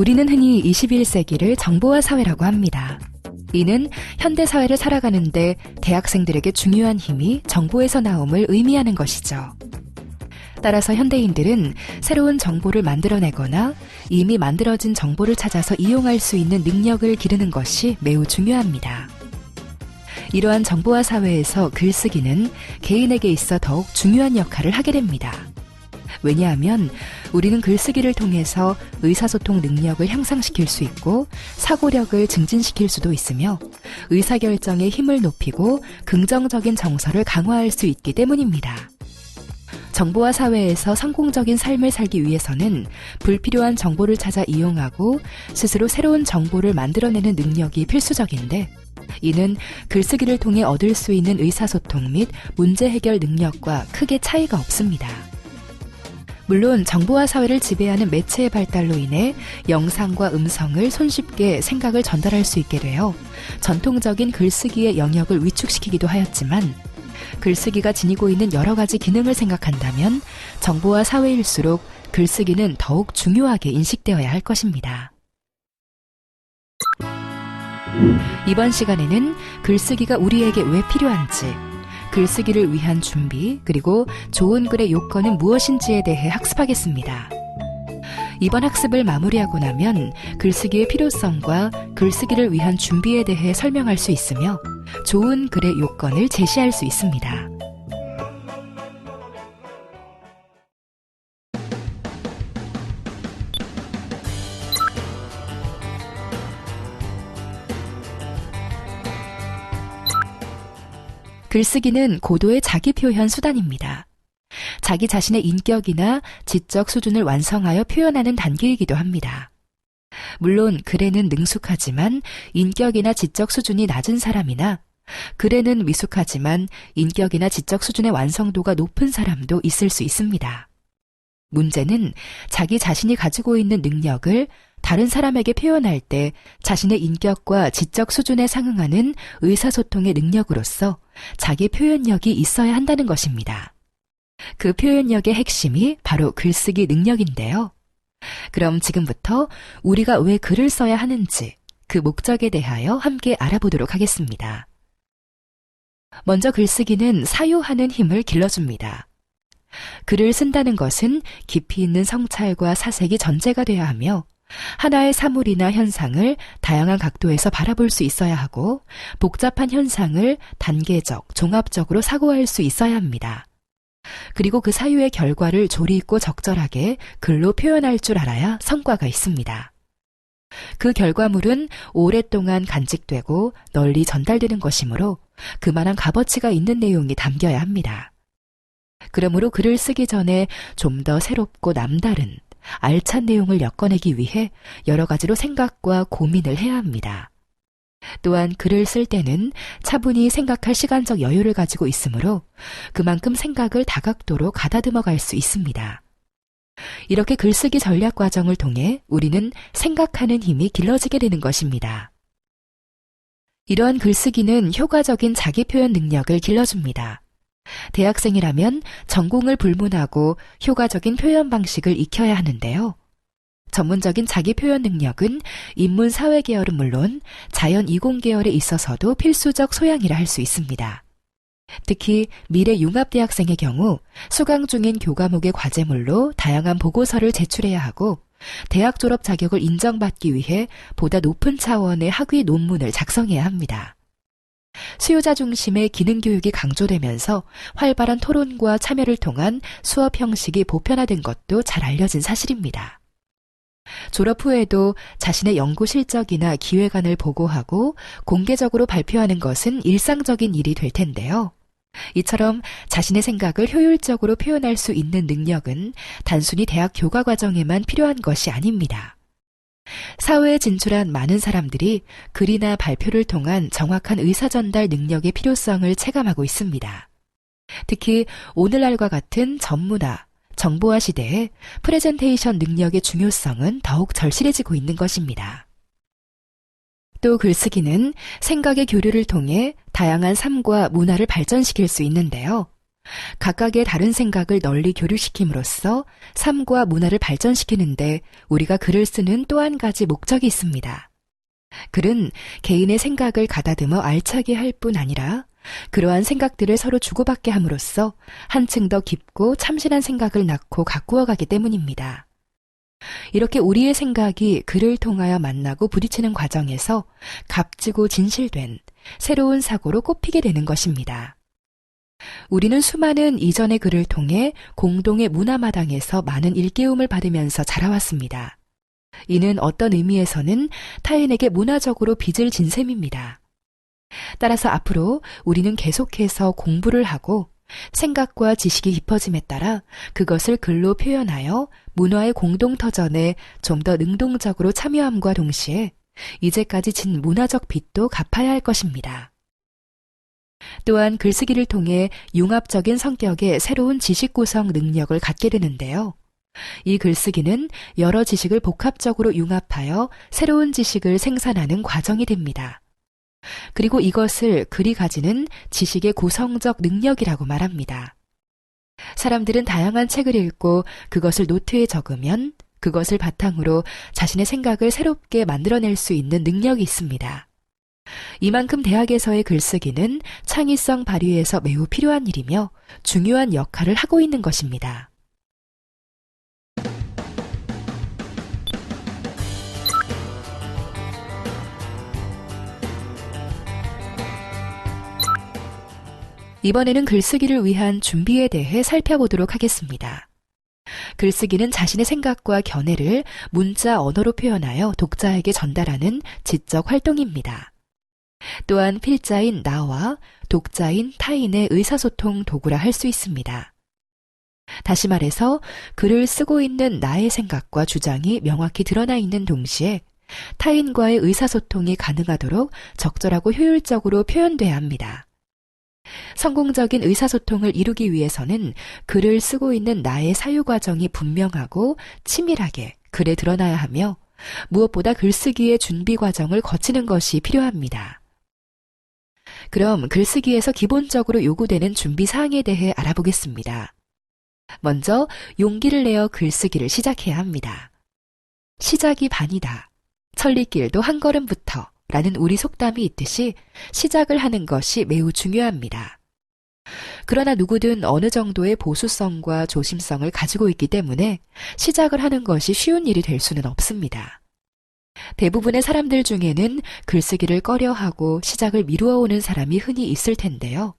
우리는 흔히 21세기를 정보화 사회라고 합니다. 이는 현대 사회를 살아가는데 대학생들에게 중요한 힘이 정보에서 나옴을 의미하는 것이죠. 따라서 현대인들은 새로운 정보를 만들어내거나 이미 만들어진 정보를 찾아서 이용할 수 있는 능력을 기르는 것이 매우 중요합니다. 이러한 정보화 사회에서 글쓰기는 개인에게 있어 더욱 중요한 역할을 하게 됩니다. 왜냐하면 우리는 글쓰기를 통해서 의사소통 능력을 향상시킬 수 있고 사고력을 증진시킬 수도 있으며 의사결정의 힘을 높이고 긍정적인 정서를 강화할 수 있기 때문입니다. 정보화 사회에서 성공적인 삶을 살기 위해서는 불필요한 정보를 찾아 이용하고 스스로 새로운 정보를 만들어내는 능력이 필수적인데 이는 글쓰기를 통해 얻을 수 있는 의사소통 및 문제 해결 능력과 크게 차이가 없습니다. 물론 정보화 사회를 지배하는 매체의 발달로 인해 영상과 음성을 손쉽게 생각을 전달할 수 있게 되어 전통적인 글쓰기의 영역을 위축시키기도 하였지만 글쓰기가 지니고 있는 여러 가지 기능을 생각한다면 정보화 사회일수록 글쓰기는 더욱 중요하게 인식되어야 할 것입니다. 이번 시간에는 글쓰기가 우리에게 왜 필요한지, 글쓰기를 위한 준비, 그리고 좋은 글의 요건은 무엇인지에 대해 학습하겠습니다. 이번 학습을 마무리하고 나면 글쓰기의 필요성과 글쓰기를 위한 준비에 대해 설명할 수 있으며 좋은 글의 요건을 제시할 수 있습니다. 글쓰기는 고도의 자기 표현 수단입니다. 자기 자신의 인격이나 지적 수준을 완성하여 표현하는 단계이기도 합니다. 물론 글에는 능숙하지만 인격이나 지적 수준이 낮은 사람이나 글에는 미숙하지만 인격이나 지적 수준의 완성도가 높은 사람도 있을 수 있습니다. 문제는 자기 자신이 가지고 있는 능력을 다른 사람에게 표현할 때 자신의 인격과 지적 수준에 상응하는 의사소통의 능력으로서 자기 표현력이 있어야 한다는 것입니다. 그 표현력의 핵심이 바로 글쓰기 능력인데요. 그럼 지금부터 우리가 왜 글을 써야 하는지 그 목적에 대하여 함께 알아보도록 하겠습니다. 먼저 글쓰기는 사유하는 힘을 길러줍니다. 글을 쓴다는 것은 깊이 있는 성찰과 사색이 전제가 돼야 하며 하나의 사물이나 현상을 다양한 각도에서 바라볼 수 있어야 하고 복잡한 현상을 단계적, 종합적으로 사고할 수 있어야 합니다. 그리고 그 사유의 결과를 조리 있고 적절하게 글로 표현할 줄 알아야 성과가 있습니다. 그 결과물은 오랫동안 간직되고 널리 전달되는 것이므로 그만한 값어치가 있는 내용이 담겨야 합니다. 그러므로 글을 쓰기 전에 좀 더 새롭고 남다른 알찬 내용을 엮어내기 위해 여러 가지로 생각과 고민을 해야 합니다. 또한 글을 쓸 때는 차분히 생각할 시간적 여유를 가지고 있으므로 그만큼 생각을 다각도로 가다듬어 갈 수 있습니다. 이렇게 글쓰기 전략 과정을 통해 우리는 생각하는 힘이 길러지게 되는 것입니다. 이러한 글쓰기는 효과적인 자기 표현 능력을 길러줍니다. 대학생이라면 전공을 불문하고 효과적인 표현 방식을 익혀야 하는데요. 전문적인 자기 표현 능력은 인문 사회 계열은 물론 자연 이공 계열에 있어서도 필수적 소양이라 할 수 있습니다. 특히 미래 융합대학생의 경우 수강 중인 교과목의 과제물로 다양한 보고서를 제출해야 하고 대학 졸업 자격을 인정받기 위해 보다 높은 차원의 학위 논문을 작성해야 합니다. 수요자 중심의 기능 교육이 강조되면서 활발한 토론과 참여를 통한 수업 형식이 보편화된 것도 잘 알려진 사실입니다. 졸업 후에도 자신의 연구 실적이나 기획안을 보고하고 공개적으로 발표하는 것은 일상적인 일이 될 텐데요. 이처럼 자신의 생각을 효율적으로 표현할 수 있는 능력은 단순히 대학 교과 과정에만 필요한 것이 아닙니다. 사회에 진출한 많은 사람들이 글이나 발표를 통한 정확한 의사전달 능력의 필요성을 체감하고 있습니다. 특히 오늘날과 같은 전문화, 정보화 시대에 프레젠테이션 능력의 중요성은 더욱 절실해지고 있는 것입니다. 또 글쓰기는 생각의 교류를 통해 다양한 삶과 문화를 발전시킬 수 있는데요. 각각의 다른 생각을 널리 교류시킴으로써 삶과 문화를 발전시키는데 우리가 글을 쓰는 또 한 가지 목적이 있습니다. 글은 개인의 생각을 가다듬어 알차게 할 뿐 아니라 그러한 생각들을 서로 주고받게 함으로써 한층 더 깊고 참신한 생각을 낳고 가꾸어 가기 때문입니다. 이렇게 우리의 생각이 글을 통하여 만나고 부딪히는 과정에서 값지고 진실된 새로운 사고로 꼽히게 되는 것입니다. 우리는 수많은 이전의 글을 통해 공동의 문화마당에서 많은 일깨움을 받으면서 자라왔습니다. 이는 어떤 의미에서는 타인에게 문화적으로 빚을 진 셈입니다. 따라서 앞으로 우리는 계속해서 공부를 하고 생각과 지식이 깊어짐에 따라 그것을 글로 표현하여 문화의 공동터전에 좀 더 능동적으로 참여함과 동시에 이제까지 진 문화적 빚도 갚아야 할 것입니다. 또한 글쓰기를 통해 융합적인 성격의 새로운 지식 구성 능력을 갖게 되는데요. 이 글쓰기는 여러 지식을 복합적으로 융합하여 새로운 지식을 생산하는 과정이 됩니다. 그리고 이것을 글이 가지는 지식의 구성적 능력이라고 말합니다. 사람들은 다양한 책을 읽고 그것을 노트에 적으면 그것을 바탕으로 자신의 생각을 새롭게 만들어낼 수 있는 능력이 있습니다. 이만큼 대학에서의 글쓰기는 창의성 발휘에서 매우 필요한 일이며 중요한 역할을 하고 있는 것입니다. 이번에는 글쓰기를 위한 준비에 대해 살펴보도록 하겠습니다. 글쓰기는 자신의 생각과 견해를 문자 언어로 표현하여 독자에게 전달하는 지적 활동입니다. 또한 필자인 나와 독자인 타인의 의사소통 도구라 할 수 있습니다. 다시 말해서 글을 쓰고 있는 나의 생각과 주장이 명확히 드러나 있는 동시에 타인과의 의사소통이 가능하도록 적절하고 효율적으로 표현돼야 합니다. 성공적인 의사소통을 이루기 위해서는 글을 쓰고 있는 나의 사유 과정이 분명하고 치밀하게 글에 드러나야 하며 무엇보다 글쓰기의 준비 과정을 거치는 것이 필요합니다. 그럼 글쓰기에서 기본적으로 요구되는 준비 사항에 대해 알아보겠습니다. 먼저 용기를 내어 글쓰기를 시작해야 합니다. 시작이 반이다. 천리길도 한 걸음부터 라는 우리 속담이 있듯이 시작을 하는 것이 매우 중요합니다. 그러나 누구든 어느 정도의 보수성과 조심성을 가지고 있기 때문에 시작을 하는 것이 쉬운 일이 될 수는 없습니다. 대부분의 사람들 중에는 글쓰기를 꺼려하고 시작을 미루어 오는 사람이 흔히 있을 텐데요.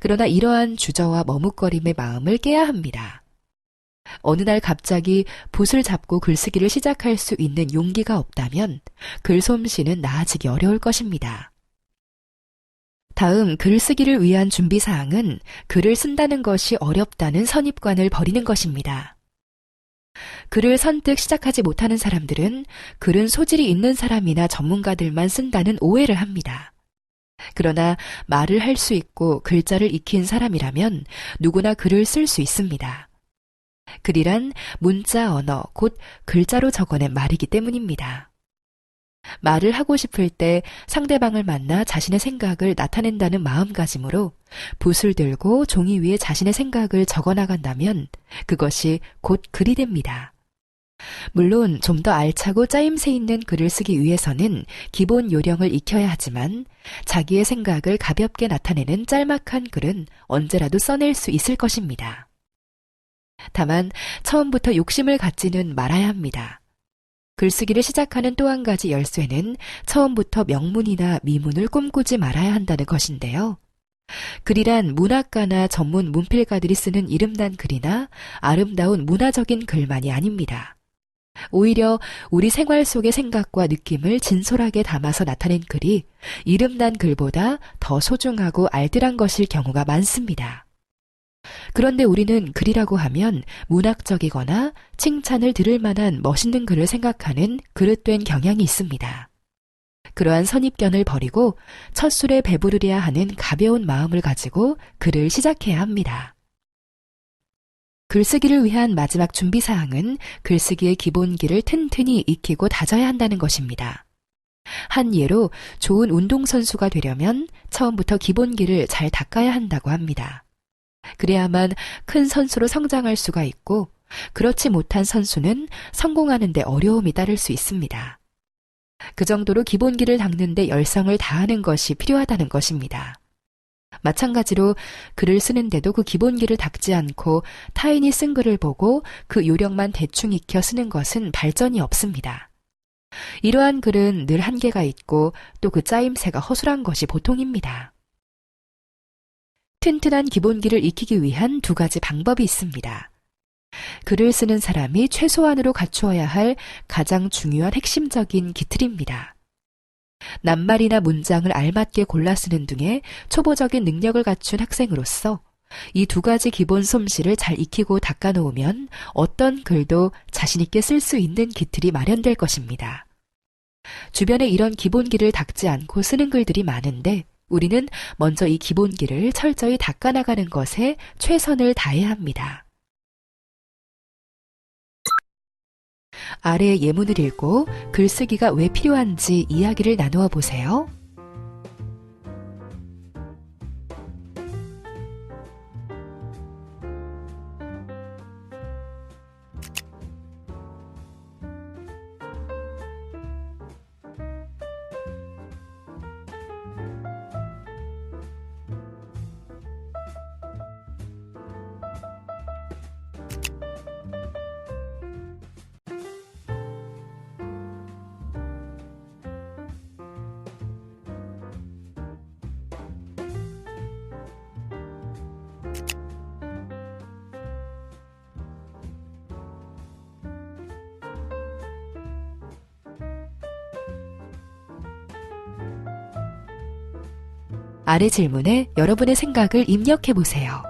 그러나 이러한 주저와 머뭇거림의 마음을 깨야 합니다. 어느 날 갑자기 붓을 잡고 글쓰기를 시작할 수 있는 용기가 없다면 글솜씨는 나아지기 어려울 것입니다. 다음 글쓰기를 위한 준비사항은 글을 쓴다는 것이 어렵다는 선입관을 버리는 것입니다. 글을 선뜻 시작하지 못하는 사람들은 글은 소질이 있는 사람이나 전문가들만 쓴다는 오해를 합니다. 그러나 말을 할 수 있고 글자를 익힌 사람이라면 누구나 글을 쓸 수 있습니다. 글이란 문자 언어, 곧 글자로 적어낸 말이기 때문입니다. 말을 하고 싶을 때 상대방을 만나 자신의 생각을 나타낸다는 마음가짐으로 붓을 들고 종이 위에 자신의 생각을 적어 나간다면 그것이 곧 글이 됩니다. 물론 좀 더 알차고 짜임새 있는 글을 쓰기 위해서는 기본 요령을 익혀야 하지만 자기의 생각을 가볍게 나타내는 짤막한 글은 언제라도 써낼 수 있을 것입니다. 다만 처음부터 욕심을 갖지는 말아야 합니다. 글쓰기를 시작하는 또 한 가지 열쇠는 처음부터 명문이나 미문을 꿈꾸지 말아야 한다는 것인데요. 글이란 문학가나 전문 문필가들이 쓰는 이름난 글이나 아름다운 문화적인 글만이 아닙니다. 오히려 우리 생활 속의 생각과 느낌을 진솔하게 담아서 나타낸 글이 이름난 글보다 더 소중하고 알뜰한 것일 경우가 많습니다. 그런데 우리는 글이라고 하면 문학적이거나 칭찬을 들을 만한 멋있는 글을 생각하는 그릇된 경향이 있습니다. 그러한 선입견을 버리고 첫 술에 배부르려 하는 가벼운 마음을 가지고 글을 시작해야 합니다. 글쓰기를 위한 마지막 준비 사항은 글쓰기의 기본기를 튼튼히 익히고 다져야 한다는 것입니다. 한 예로 좋은 운동선수가 되려면 처음부터 기본기를 잘 닦아야 한다고 합니다. 그래야만 큰 선수로 성장할 수가 있고, 그렇지 못한 선수는 성공하는데 어려움이 따를 수 있습니다. 그 정도로 기본기를 닦는데 열성을 다하는 것이 필요하다는 것입니다. 마찬가지로 글을 쓰는데도 그 기본기를 닦지 않고 타인이 쓴 글을 보고 그 요령만 대충 익혀 쓰는 것은 발전이 없습니다. 이러한 글은 늘 한계가 있고 또 그 짜임새가 허술한 것이 보통입니다. 튼튼한 기본기를 익히기 위한 두 가지 방법이 있습니다. 글을 쓰는 사람이 최소한으로 갖추어야 할 가장 중요한 핵심적인 기틀입니다. 낱말이나 문장을 알맞게 골라 쓰는 등의 초보적인 능력을 갖춘 학생으로서 이 두 가지 기본 솜씨를 잘 익히고 닦아 놓으면 어떤 글도 자신있게 쓸 수 있는 기틀이 마련될 것입니다. 주변에 이런 기본기를 닦지 않고 쓰는 글들이 많은데 우리는 먼저 이 기본기를 철저히 닦아 나가는 것에 최선을 다해야 합니다. 아래의 예문을 읽고 글쓰기가 왜 필요한지 이야기를 나누어 보세요. 아래 질문에 여러분의 생각을 입력해 보세요.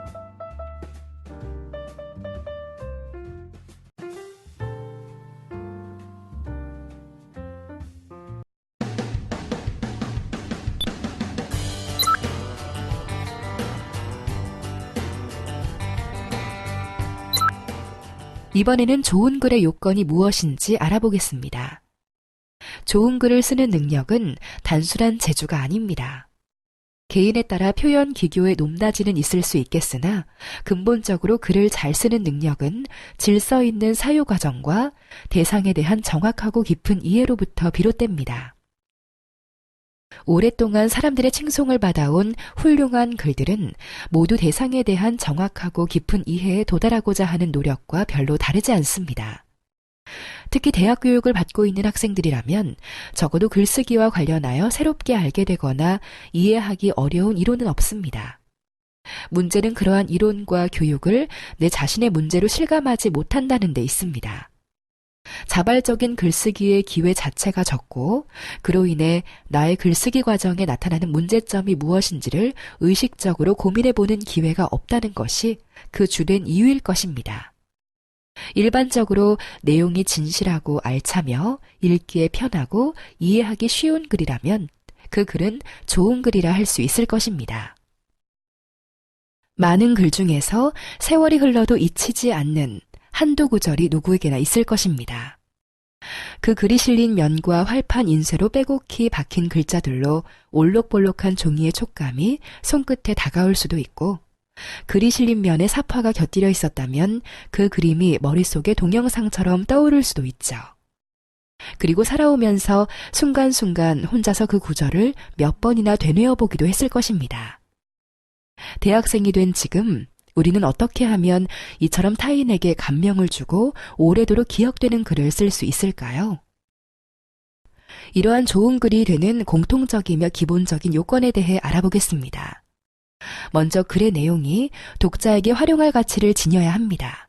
이번에는 좋은 글의 요건이 무엇인지 알아보겠습니다. 좋은 글을 쓰는 능력은 단순한 재주가 아닙니다. 개인에 따라 표현 기교의 높낮이는 있을 수 있겠으나 근본적으로 글을 잘 쓰는 능력은 질서 있는 사유 과정과 대상에 대한 정확하고 깊은 이해로부터 비롯됩니다. 오랫동안 사람들의 칭송을 받아온 훌륭한 글들은 모두 대상에 대한 정확하고 깊은 이해에 도달하고자 하는 노력과 별로 다르지 않습니다. 특히 대학 교육을 받고 있는 학생들이라면 적어도 글쓰기와 관련하여 새롭게 알게 되거나 이해하기 어려운 이론은 없습니다. 문제는 그러한 이론과 교육을 내 자신의 문제로 실감하지 못한다는 데 있습니다. 자발적인 글쓰기의 기회 자체가 적고 그로 인해 나의 글쓰기 과정에 나타나는 문제점이 무엇인지를 의식적으로 고민해 보는 기회가 없다는 것이 그 주된 이유일 것입니다. 일반적으로 내용이 진실하고 알차며 읽기에 편하고 이해하기 쉬운 글이라면 그 글은 좋은 글이라 할 수 있을 것입니다. 많은 글 중에서 세월이 흘러도 잊히지 않는 한두 구절이 누구에게나 있을 것입니다. 그 글이 실린 면과 활판 인쇄로 빼곡히 박힌 글자들로 올록볼록한 종이의 촉감이 손끝에 다가올 수도 있고 글이 실린 면에 사파가 곁들여 있었다면 그 그림이 머릿속에 동영상처럼 떠오를 수도 있죠. 그리고 살아오면서 순간순간 혼자서 그 구절을 몇 번이나 되뇌어 보기도 했을 것입니다. 대학생이 된 지금 우리는 어떻게 하면 이처럼 타인에게 감명을 주고 오래도록 기억되는 글을 쓸 수 있을까요? 이러한 좋은 글이 되는 공통적이며 기본적인 요건에 대해 알아보겠습니다. 먼저 글의 내용이 독자에게 활용할 가치를 지녀야 합니다.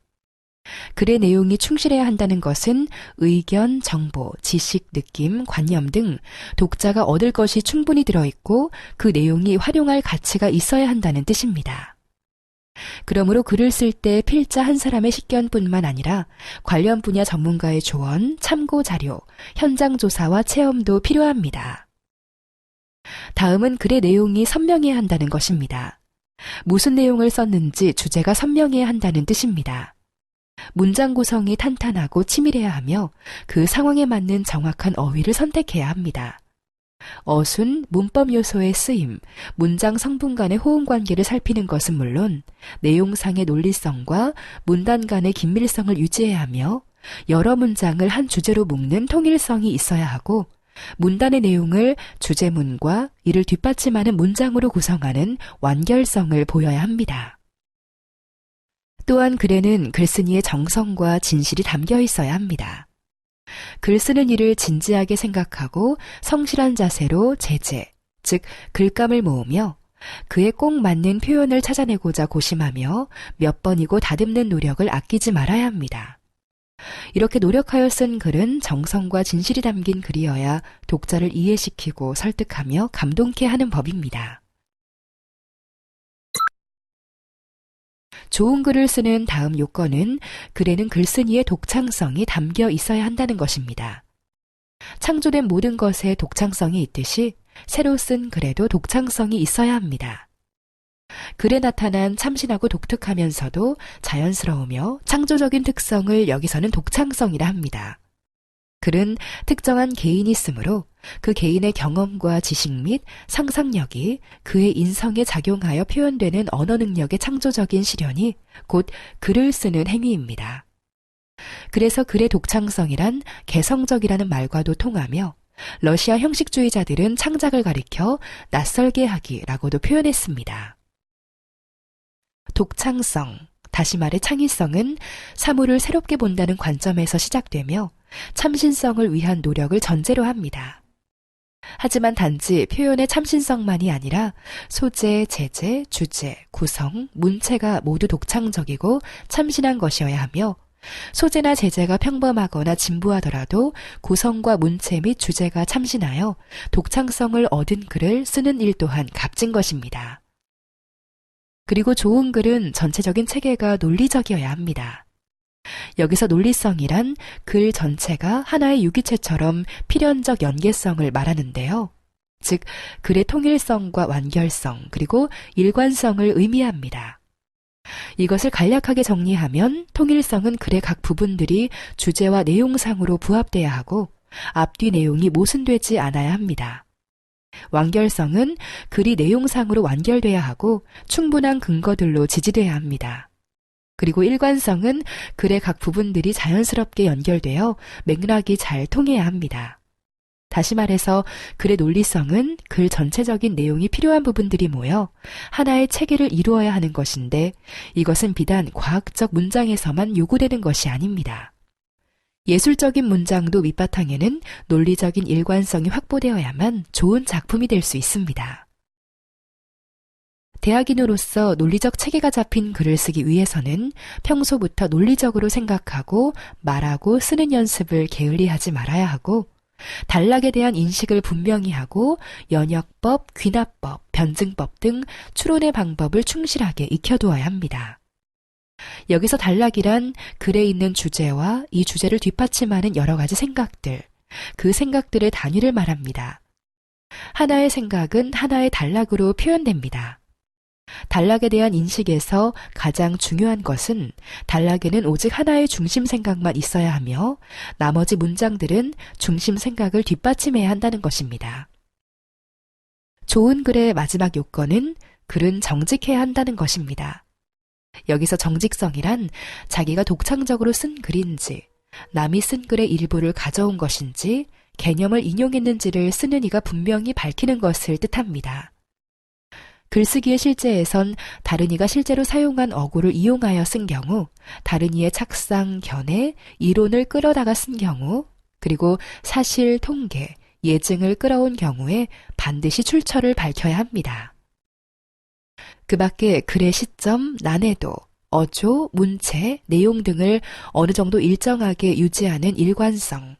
글의 내용이 충실해야 한다는 것은 의견, 정보, 지식, 느낌, 관념 등 독자가 얻을 것이 충분히 들어있고 그 내용이 활용할 가치가 있어야 한다는 뜻입니다. 그러므로 글을 쓸 때 필자 한 사람의 식견뿐만 아니라 관련 분야 전문가의 조언, 참고 자료, 현장 조사와 체험도 필요합니다. 다음은 글의 내용이 선명해야 한다는 것입니다. 무슨 내용을 썼는지 주제가 선명해야 한다는 뜻입니다. 문장 구성이 탄탄하고 치밀해야 하며 그 상황에 맞는 정확한 어휘를 선택해야 합니다. 어순, 문법 요소의 쓰임, 문장 성분 간의 호응 관계를 살피는 것은 물론 내용상의 논리성과 문단 간의 긴밀성을 유지해야 하며 여러 문장을 한 주제로 묶는 통일성이 있어야 하고 문단의 내용을 주제문과 이를 뒷받침하는 문장으로 구성하는 완결성을 보여야 합니다. 또한 글에는 글쓴이의 정성과 진실이 담겨 있어야 합니다. 글 쓰는 일을 진지하게 생각하고 성실한 자세로 제재, 즉 글감을 모으며 그에 꼭 맞는 표현을 찾아내고자 고심하며 몇 번이고 다듬는 노력을 아끼지 말아야 합니다. 이렇게 노력하여 쓴 글은 정성과 진실이 담긴 글이어야 독자를 이해시키고 설득하며 감동케 하는 법입니다. 좋은 글을 쓰는 다음 요건은 글에는 글쓴이의 독창성이 담겨 있어야 한다는 것입니다. 창조된 모든 것에 독창성이 있듯이 새로 쓴 글에도 독창성이 있어야 합니다. 글에 나타난 참신하고 독특하면서도 자연스러우며 창조적인 특성을 여기서는 독창성이라 합니다. 글은 특정한 개인이 쓰므로 그 개인의 경험과 지식 및 상상력이 그의 인성에 작용하여 표현되는 언어 능력의 창조적인 실현이 곧 글을 쓰는 행위입니다. 그래서 글의 독창성이란 개성적이라는 말과도 통하며 러시아 형식주의자들은 창작을 가리켜 낯설게 하기라고도 표현했습니다. 독창성, 다시 말해 창의성은 사물을 새롭게 본다는 관점에서 시작되며 참신성을 위한 노력을 전제로 합니다. 하지만 단지 표현의 참신성만이 아니라 소재, 재재, 주제, 구성, 문체가 모두 독창적이고 참신한 것이어야 하며 소재나 재재가 평범하거나 진부하더라도 구성과 문체 및 주제가 참신하여 독창성을 얻은 글을 쓰는 일 또한 값진 것입니다. 그리고 좋은 글은 전체적인 체계가 논리적이어야 합니다. 여기서 논리성이란 글 전체가 하나의 유기체처럼 필연적 연계성을 말하는데요. 즉, 글의 통일성과 완결성, 그리고 일관성을 의미합니다. 이것을 간략하게 정리하면 통일성은 글의 각 부분들이 주제와 내용상으로 부합돼야 하고 앞뒤 내용이 모순되지 않아야 합니다. 완결성은 글이 내용상으로 완결돼야 하고 충분한 근거들로 지지돼야 합니다. 그리고 일관성은 글의 각 부분들이 자연스럽게 연결되어 맥락이 잘 통해야 합니다. 다시 말해서 글의 논리성은 글 전체적인 내용이 필요한 부분들이 모여 하나의 체계를 이루어야 하는 것인데 이것은 비단 과학적 문장에서만 요구되는 것이 아닙니다. 예술적인 문장도 밑바탕에는 논리적인 일관성이 확보되어야만 좋은 작품이 될 수 있습니다. 대학인으로서 논리적 체계가 잡힌 글을 쓰기 위해서는 평소부터 논리적으로 생각하고 말하고 쓰는 연습을 게을리하지 말아야 하고 단락에 대한 인식을 분명히 하고 연역법, 귀납법, 변증법 등 추론의 방법을 충실하게 익혀두어야 합니다. 여기서 단락이란 글에 있는 주제와 이 주제를 뒷받침하는 여러 가지 생각들, 그 생각들의 단위를 말합니다. 하나의 생각은 하나의 단락으로 표현됩니다. 단락에 대한 인식에서 가장 중요한 것은 단락에는 오직 하나의 중심 생각만 있어야 하며 나머지 문장들은 중심 생각을 뒷받침해야 한다는 것입니다. 좋은 글의 마지막 요건은 글은 정직해야 한다는 것입니다. 여기서 정직성이란 자기가 독창적으로 쓴 글인지, 남이 쓴 글의 일부를 가져온 것인지, 개념을 인용했는지를 쓰는 이가 분명히 밝히는 것을 뜻합니다. 글쓰기의 실제에선 다른 이가 실제로 사용한 어구를 이용하여 쓴 경우, 다른 이의 착상, 견해, 이론을 끌어다가 쓴 경우, 그리고 사실, 통계, 예증을 끌어온 경우에 반드시 출처를 밝혀야 합니다. 그 밖에 글의 시점, 난해도, 어조, 문체, 내용 등을 어느 정도 일정하게 유지하는 일관성,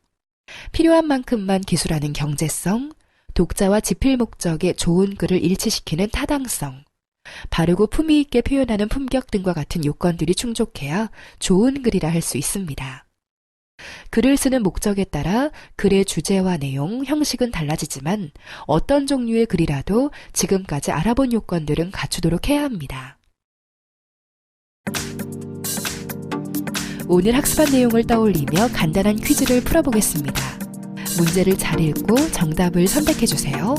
필요한 만큼만 기술하는 경제성, 독자와 지필 목적의 좋은 글을 일치시키는 타당성, 바르고 품위 있게 표현하는 품격 등과 같은 요건들이 충족해야 좋은 글이라 할 수 있습니다. 글을 쓰는 목적에 따라 글의 주제와 내용, 형식은 달라지지만 어떤 종류의 글이라도 지금까지 알아본 요건들은 갖추도록 해야 합니다. 오늘 학습한 내용을 떠올리며 간단한 퀴즈를 풀어보겠습니다. 문제를 잘 읽고 정답을 선택해 주세요.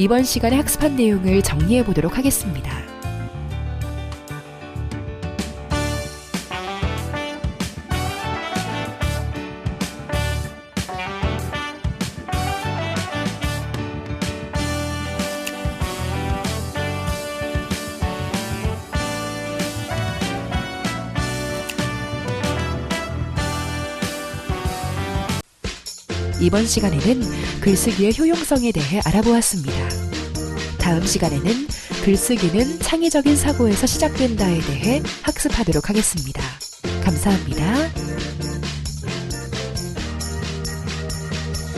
이번 시간에 학습한 내용을 정리해 보도록 하겠습니다. 이번 시간에는 글쓰기의 효용성에 대해 알아보았습니다. 다음 시간에는 글쓰기는 창의적인 사고에서 시작된다에 대해 학습하도록 하겠습니다. 감사합니다.